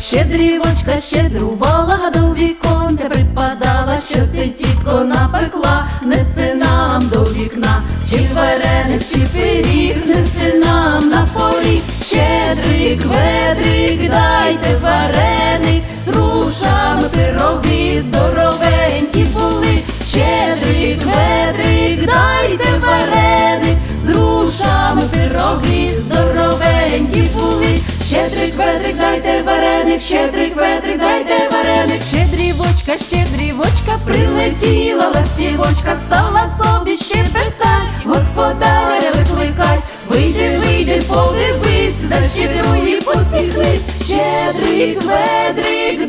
Щедрівочка щедрувала, гаду віконце припадала, що ти тітко напекла, неси нам до вікна, чи вареник, чи пиріг, неси пироги здоровенькі були, щедрик, ведрик, дайте вареник, щедрик, ведрик, дайте вареник, щедрівочка, щедрівочка, прилетіла ластівочка, стала собі щебетать, господаря викликать, вийди, вийди, подивись, защедруй і посміхнись, щедрик, ведрик,